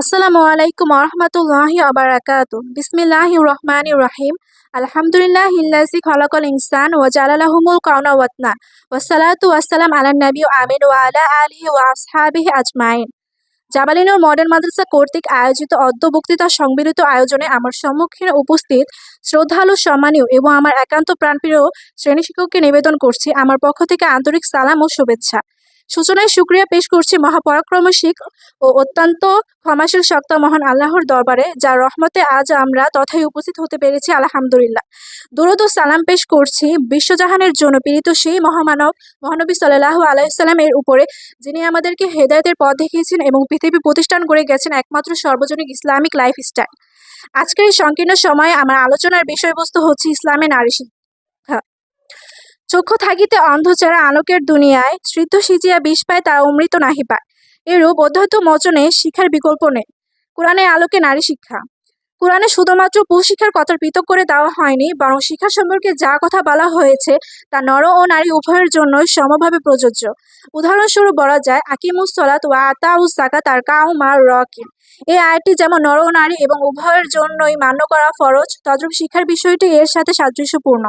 আসসালামু আলাইকুম রহমতুল্লাহি আবরাকাতু বিসমিল্লাহি রহমান রহিম। আলহামদুলিল্লাহ হিল্লাজি খলাকল ইনসান ওয়া জালালাহুমুল কাউনা ওয়াতনা। ওয়াসসালাতু ওয়াসসালাম আলা নবী আমিন ওয়া আলা আলিহি ওয়া আসহাবিহি আজমাইন। জাবালিনুর মডেল মাদ্রাসা কর্তৃক আয়োজিত অদ্য বক্তৃতা সংবিলিত আয়োজনে আমার সম্মুখীন উপস্থিত শ্রদ্ধালু, সম্মানীয় এবং আমার একান্ত প্রাণপ্রিয় শ্রেণি শিক্ষককে নিবেদন করছি। আমার পক্ষ থেকে আন্তরিক সালাম ও শুভেচ্ছা। সূচনায় সুক্রিয়া পেশ করছি মহাপরাক্রমশীল ও অত্যন্ত ক্ষমাশীল সত্তা মহান আল্লাহর দরবারে, যার রহমতে আজ আমরা তথায় উপস্থিত হতে পেরেছি, আলহামদুলিল্লাহ। দুরদ সালাম পেশ করছি বিশ্বজাহানের জন্য পীড়িত সেই মহামানব, মহানবী সাল্লাহ আলাইসাল্লামের উপরে, যিনি আমাদেরকে হেদায়তের পথ দেখিয়েছেন এবং পৃথিবী প্রতিষ্ঠান করে গেছেন একমাত্র সর্বজনীন ইসলামিক লাইফস্টাইল। আজকের এই সংকীর্ণ সময়ে আমার আলোচনার বিষয়বস্তু হচ্ছে ইসলামে নারী চক্ষু থাকিতে অন্ধ যারা আলোকের দুনিয়ায় শ্রীদ্ধ সিজিয়া বিষ পায়, তারা অমৃত নাহি পায়। এরূপ অধ্যয়ত মোচনে শিক্ষার বিকল্প নেই। কোরআনে আলোকে নারী শিক্ষা। কোরআনে শুধুমাত্র পুশিক্ষার কথা পৃথক করে দেওয়া হয়নি, বরং শিক্ষা সম্পর্কে যা কথা বলা হয়েছে তা নর ও নারী উভয়ের জন্য সমভাবে প্রযোজ্য। উদাহরণস্বরূপ বলা যায়, আকিমুস সলাত ওয়া আতাউস জাকাত আর কাউ মা রকিন এই আয়টি যেমন নর ও নারী এবং উভয়ের জন্যই মান্য করা ফরজ, তদ্রূপ শিক্ষার বিষয়টি এর সাথে সাদৃশ্যপূর্ণ।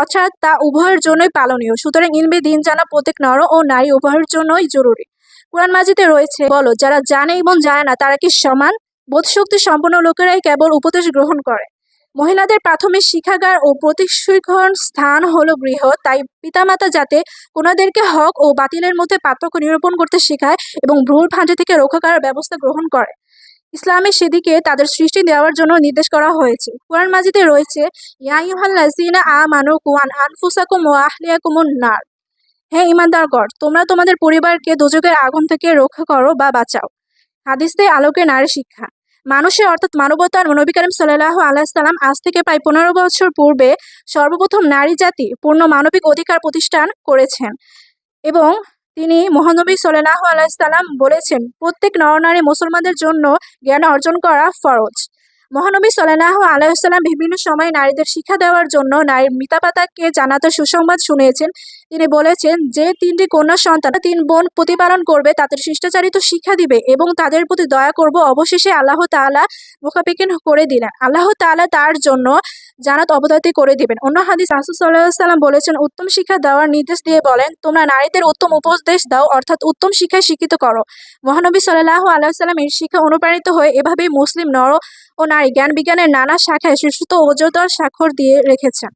অর্থাৎ তা উভয়ের জন্যই পালনীয়। সুতরাং ইনবে দিন জানা প্রত্যেক নর ও নারী উভয়ের জন্যই জরুরি। কোরআন মাজিতে রয়েছে, বলো, যারা জানে এবং জানে না তারা কি সমান? বোধশক্তি সম্পন্ন লোকেরাই কেবল উপদেশ গ্রহণ করে। মহিলাদের প্রাথমিক শিক্ষাগার ও প্রতিশিক্ষণ স্থান হলো গৃহ, তাই পিতামাতা যাতে কোনাদেরকে হক ও বাতিলের মধ্যে পার্থক্য নিরূপণ করতে শেখায় এবং ভুল ভাঁজে থেকে রক্ষা করার ব্যবস্থা গ্রহণ করে। ইসলামে সেদিকে তাদের সৃষ্টি দেওয়ার জন্য নির্দেশ করা হয়েছে। কোরআন মাজিদে রয়েছে ইয়াইহাল্লাজিনা আ মানু কুয়ান নার। হে ইমানদারগণ তোমরা তোমাদের পরিবারকে দোজকের আগুন থেকে রক্ষা করো বা বাঁচাও। হাদিসে আলোকে নারী শিক্ষা। মানুষের অর্থাৎ মানবতার নবী করিম সাল্লাহ আলাইসাল্লাম আজ থেকে প্রায় পনেরো বছর পূর্বে সর্বপ্রথম নারী জাতি পূর্ণ মানবিক অধিকার প্রতিষ্ঠান করেছেন। এবং তিনি মহানবী সাল্লাহ আলাইসাল্লাম বলেছেন, প্রত্যেক নরনারী মুসলমানদের জন্য জ্ঞান অর্জন করা ফরজ। মহানবী সাল্লাহ আলাইসাল্লাম বিভিন্ন সময় নারীদের শিক্ষা দেওয়ার জন্য নারীর মিতাপাতাকে জানাতে সুসংবাদ শুনিয়েছেন। তিনি বলেছেন যে তিনটি কন্যা সন্তান তিন বোন প্রতিপালন করবে, তাদের শিষ্টাচারিত শিক্ষা দিবে এবং তাদের প্রতি দয়া করব। অবশেষে আল্লাহ তাআলা মুখাপিকিন করে দিলেন। আল্লাহ তাআলা তার জন্য জানাত অবদাতি করে দিবেন। অন্য হাদিস রাসুল সাল্লাম বলেছেন, উত্তম শিক্ষা দেওয়ার নির্দেশ দিয়ে বলেন, তোমরা নারীদের উত্তম উপদেশ দাও, অর্থাৎ উত্তম শিক্ষায় শিক্ষিত করো। মহানবী সাল্লাহ আলাইসাল্লাম এর শিক্ষা অনুপ্রাণিত হয়ে এভাবেই মুসলিম নর ও নারী জ্ঞান বিজ্ঞানের নানা শাখায় শিশুত ওজোদর স্বাক্ষর দিয়ে রেখেছেন।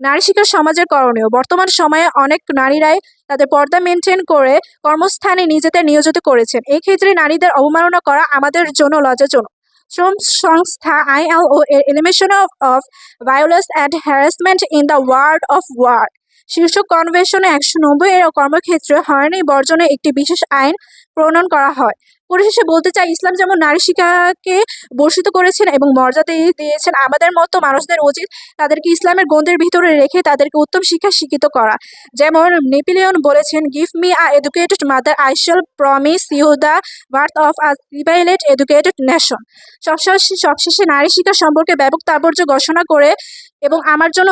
নারী শিক্ষা সমাজের করণীয়। বর্তমান সময়ে অনেক নারীরাই তাদের পর্দা মেনটেন করে কর্মস্থানে নিজেদের নিয়োজিত করেছেন। এই ক্ষেত্রে নারীদের অবমাননা করা আমাদের জন্য লজ্জাজনক। শ্রম সংস্থা আইএলও এর elimination of of violence and harassment in the world of word. শীর্ষ কনভেনশনে একশো নব্বই এর কর্মক্ষেত্রে হয়রানি বর্জনে একটি বিশেষ আইন প্রণয়ন করা হয়। পরিশেষে বলতে চাই, ইসলাম যেমন নারী শিক্ষাকে বর্ষিত করেছেন এবং মর্যাদা দিয়েছেন, আমাদের মতো মানুষদের উচিত তাদেরকে ইসলামের গন্ধের ভিতরে রেখে তাদেরকে উত্তম শিক্ষা শিক্ষিত করা। যেমন নেপিলিয়ন বলেছেন, give me a educated mother, I shall promise you the birth of a civilised educated nation. সবশেষে সবশেষে নারী শিক্ষা সম্পর্কে ব্যাপক তাৎপর্য ঘোষণা করে এবং আমার জন্য